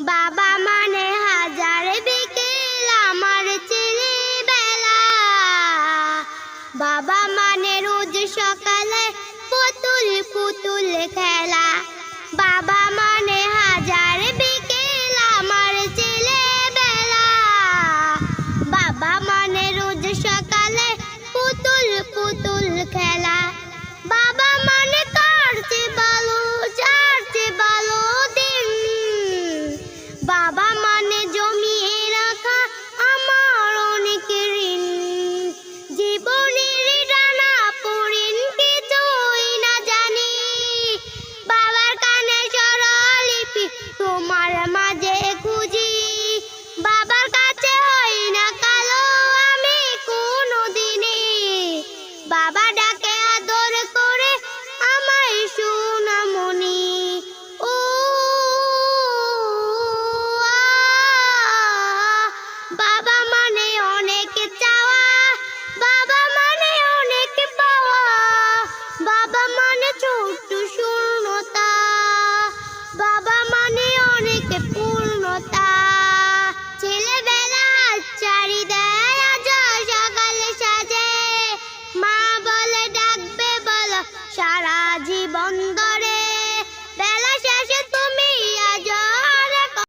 বাবা মানে হাজার বিকেল আমার ছেলেবেলা বাবা মা